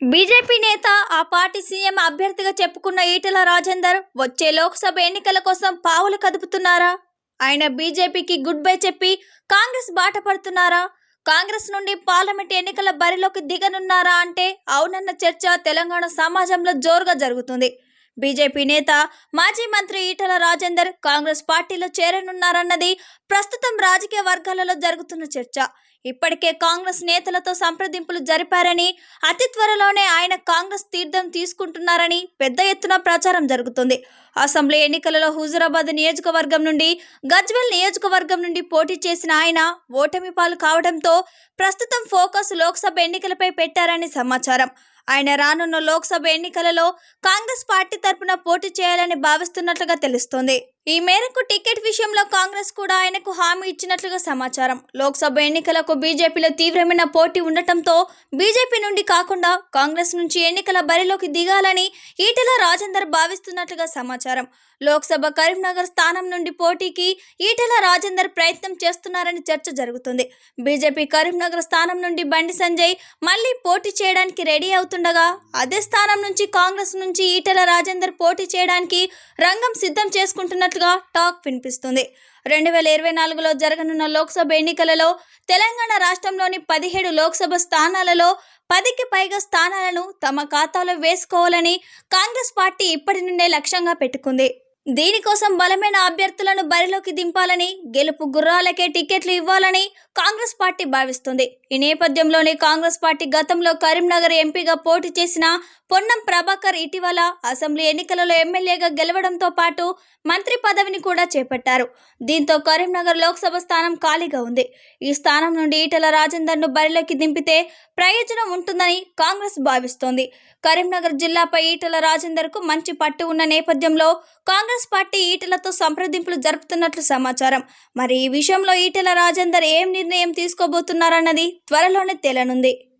BJP నేత ఆ party CM అభ్యర్థిగా చెప్పుకున్న ఈటెల రాజేందర్ వచ్చే లోక్సభ ఎన్నికల కోసం పావులు కదుపుతున్నారా? ఆయన బీజేపీకి గుడ్ బై చెప్పి కాంగ్రెస్ బాట పడుతున్నారా? కాంగ్రెస్ నుండి పార్లమెంట్ ఎన్నికల బరిలోకి దిగనున్నారా అంటే అవునన్న చర్చ తెలంగాణ సమాజంలో జోరుగా జరుగుతుంది. బీజేపీ నేత మాజీ మంత్రి ఈటల రాజేందర్ కాంగ్రెస్ పార్టీలో చేరనున్నారన్నది ప్రస్తుతం రాజకీయ వర్గాలలో జరుగుతున్న చర్చ. ఇప్పటికే కాంగ్రెస్ నేతలతో సంప్రదింపులు జరిపారని అతి త్వరలోనే ఆయన కాంగ్రెస్ తీర్థం తీసుకుంటున్నారని పెద్ద ఎత్తున ప్రచారం జరుగుతుంది. అసెంబ్లీ ఎన్నికలలో హుజురాబాద్ నియోజకవర్గం నుండి గజ్వెల్ నియోజకవర్గం నుండి పోటీ చేసిన ఆయన ఓటమి పాలు కావడంతో ప్రస్తుతం ఫోకస్ లోక్సభ ఎన్నికలపై పెట్టారని సమాచారం. ఆయన రానున్న లోక్సభ ఎన్నికలలో కాంగ్రెస్ పార్టీ తరపున పోటీ చేయాలని భావిస్తున్నట్లుగా తెలుస్తోంది. ఈ మేరకు టికెట్ విషయంలో కాంగ్రెస్ కూడా ఆయనకు హామీ ఇచ్చినట్లుగా సమాచారం. లోక్సభ ఎన్నికలకు బీజేపీలో తీవ్రమైన పోటీ ఉండటంతో బీజేపీ నుండి కాకుండా కాంగ్రెస్ నుంచి ఎన్నికల బరిలోకి దిగాలని ఈటెల రాజేందర్ భావిస్తున్నట్లుగా సమాచారం. లోక్సభ కరీంనగర్ స్థానం నుండి పోటీకి ఈటెల రాజేందర్ ప్రయత్నం చేస్తున్నారని చర్చ జరుగుతుంది. బీజేపీ కరీంనగర్ స్థానం నుండి బండి సంజయ్ మళ్ళీ పోటీ చేయడానికి రెడీ అవుతుండగా అదే స్థానం నుంచి కాంగ్రెస్ నుంచి ఈటెల రాజేందర్ పోటీ చేయడానికి రంగం సిద్ధం చేసుకుంటున్నట్లుగా టాక్ వినిపిస్తుంది. రెండు వేల ఇరవై నాలుగులో జరగనున్న లోక్సభ ఎన్నికలలో తెలంగాణ రాష్ట్రంలోని పదిహేడు లోక్సభ స్థానాలలో పదికి పైగా స్థానాలను తమ ఖాతాలో వేసుకోవాలని కాంగ్రెస్ పార్టీ ఇప్పటి నుండే లక్ష్యంగా పెట్టుకుంది. దీనికోసం బలమైన అభ్యర్థులను బరిలోకి దింపాలని గెలుపు గుర్రాలకే టికెట్లు ఇవ్వాలని కాంగ్రెస్ పార్టీ భావిస్తుంది. ఈ నేపథ్యంలోనే కాంగ్రెస్ పార్టీ గతంలో కరీంనగర్ ఎంపీగా పోటీ చేసిన పొన్నం ప్రభాకర్ ఇటీవల అసెంబ్లీ ఎన్నికలలో ఎమ్మెల్యేగా గెలవడంతో పాటు మంత్రి పదవిని కూడా చేపట్టారు. దీంతో కరీంనగర్ లోక్సభ స్థానం ఖాళీగా ఉంది. ఈ స్థానం నుండి ఈటల రాజేందర్ను బరిలోకి దింపితే ప్రయోజనం ఉంటుందని కాంగ్రెస్ భావిస్తోంది. కరీంనగర్ జిల్లాపై ఈటల రాజేందర్కు మంచి పట్టు ఉన్న నేపథ్యంలో కాంగ్రెస్ కాంగ్రెస్ పార్టీ ఈటలతో సంప్రదింపులు జరుపుతున్నట్లు సమాచారం. మరి ఈ విషయంలో ఈటల రాజేందర్ ఏం నిర్ణయం తీసుకోబోతున్నారన్నది త్వరలోనే తేలనుంది.